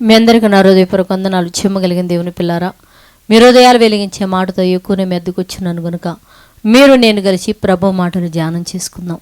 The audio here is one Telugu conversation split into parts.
మీ అందరికీ నా హృదయపూర్వక వందనాలు. చిమ్మగలిగిన దేవుని పిల్లారా మీ హృదయాలు వెలిగించే మాటతో ఎక్కువనే మెద్దుకొచ్చున్నాను గనుక మీరు నేను కలిసి ప్రభు మాటను ధ్యానం చేసుకుందాం.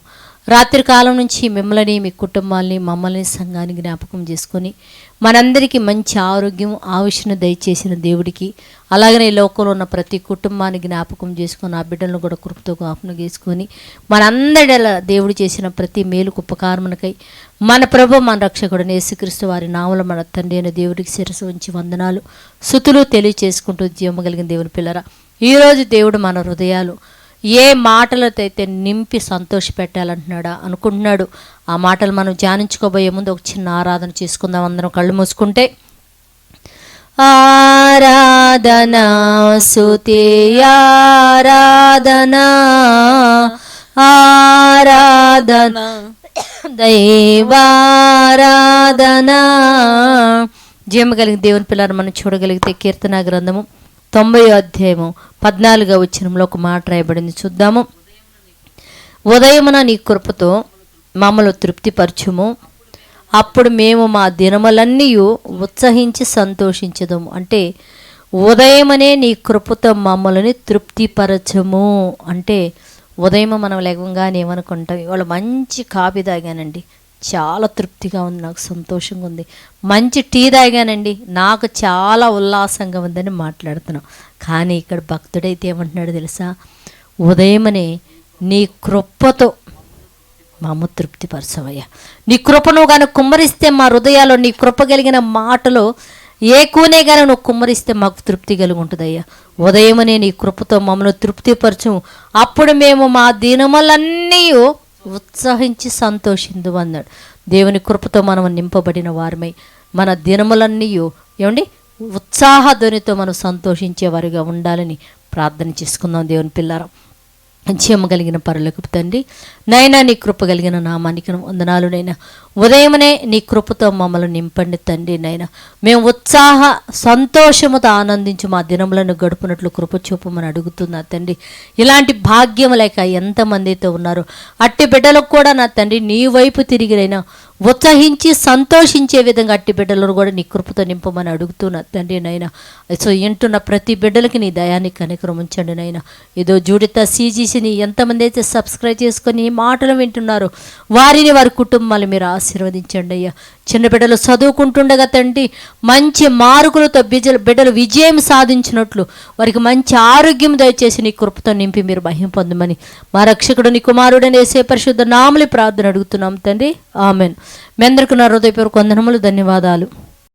రాత్రి కాలం నుంచి మిమ్మల్ని మీ కుటుంబాల్ని మమ్మల్ని సంఘాన్ని జ్ఞాపకం చేసుకొని మనందరికీ మంచి ఆరోగ్యం ఆవిషను దయచేసిన దేవుడికి అలాగనే ఈ లోకంలో ఉన్న ప్రతి కుటుంబాన్ని జ్ఞాపకం చేసుకొని ఆ బిడ్డలను కూడా కృపతో జ్ఞాపకం చేసుకొని మనందరిలా దేవుడు చేసిన ప్రతి మేలుకు ఉపకారమునకై మన ప్రభు మన రక్షకుడు యేసుక్రీస్తు వారి నామల మన తండ్రి అయిన దేవుడికి శిరసు ఉంచి వందనాలు. సుతులు తెలియచేసుకుంటూ జీవమగలిగిన దేవుని పిల్లరా ఈరోజు దేవుడు మన హృదయాలు ఏ మాటలతో అయితే నింపి సంతోష పెట్టాలంటున్నాడా? అనుకుంటున్నాడు. ఆ మాటలు మనం ధ్యానించుకోబోయే ముందు ఒక చిన్న ఆరాధన చేసుకుందాం. అందరం కళ్ళు మూసుకుంటే ఆరాధనా సుతి ఆరాధనా ఆరాధన దైవారాధనా జీవం కలిగిన దేవుని పిల్లలు మనం చూడగలిగితే కీర్తన గ్రంథము తొంభై అధ్యాయము పద్నాలుగో వచ్చినంలో ఒక మాట రాయబడింది. చూద్దాము. ఉదయమున నీ కృపతో మమ్మల్ని తృప్తిపరచుము. అప్పుడు మేము మా దినములన్నీ ఉత్సహించి సంతోషించదము. అంటే ఉదయమనే నీ కృపతో మమ్మల్ని తృప్తిపరచము. అంటే ఉదయం మనం లేవగానే ఏమనుకుంటాం? ఇవాళ మంచి కాఫీ తాగానండి. చాలా తృప్తిగా ఉంది నాకు సంతోషంగా ఉంది. మంచి టీ తాగానండి. నాకు చాలా ఉల్లాసంగా ఉందని మాట్లాడుతున్నాం. కానీ ఇక్కడ భక్తుడైతే ఏమంటున్నాడు తెలుసా? ఉదయమనే నీ కృపతో మా అమ్మ తృప్తిపరచవయ్యా. నీ కృపను కానీ కుమ్మరిస్తే మా హృదయాల్లో నీ కృప కలిగిన మాటలు ఏ కూనే కానీ నువ్వు కుమ్మరిస్తే మాకు తృప్తి కలిగి ఉంటుందయ్యా ఉదయమనే నీ కృపతో మమ్మల్ని తృప్తిపరచు. అప్పుడు మేము మా దినములన్నీ ఉత్సాహించి సంతోషిందు అన్నాడు దేవుని కృపతో మనం నింపబడిన వారమై మన దినములన్నీ ఏమండి? ఉత్సాహధ్వనితో మనం సంతోషించే వారిగా ఉండాలని ప్రార్థన చేసుకుందాం దేవుని పిల్లారం. జీవము కలిగిన పరులకు తండ్రి నైనా నీ కృప కలిగిన నామానికి వందనాలు నైనా. ఉదయమనే నీ కృపతో మమ్మల్ని నింపండి తండ్రి నైనా. మేము ఉత్సాహ సంతోషముతో ఆనందించి మా దినములను గడుపునట్లు కృప చూపమని అడుగుతున్నా తండ్రి. ఇలాంటి భాగ్యం లేక ఎంతమంది అయితే ఉన్నారో అట్టి బిడ్డలకు కూడా నా తండ్రి నీ వైపు తిరిగినైనా ఉత్సహించి సంతోషించే విధంగా అట్టి బిడ్డలను కూడా నీ కృపతో నింపమని అడుగుతున్నా తండ్రి నైనా. సో వింటున్న ప్రతి బిడ్డలకి నీ దయాన్ని కనికరం ఉంచండి నైనా. ఏదో జూడిత సీజీసీని ఎంతమంది అయితే సబ్స్క్రైబ్ చేసుకొని మాటలు వింటున్నారు. వారిని వారి కుటుంబాలు మీరు ఆశీర్వదించండి అయ్యా. చిన్న బిడ్డలు చదువుకుంటుండగా తండ్రి మంచి మార్కులతో బిజలు బిడ్డలు విజయం సాధించినట్లు వారికి మంచి ఆరోగ్యం దయచేసి నీ కృపతో నింపి మీరు భయం పొందమని మా రక్షకుడు నీ కుమారుడని వేసే పరిశుద్ధ నామలి ప్రార్థన అడుగుతున్నాం తండ్రి. ఆమెన్. మీ అందరికీ నా హృదయపూర్వక వందనములు ధన్యవాదాలు.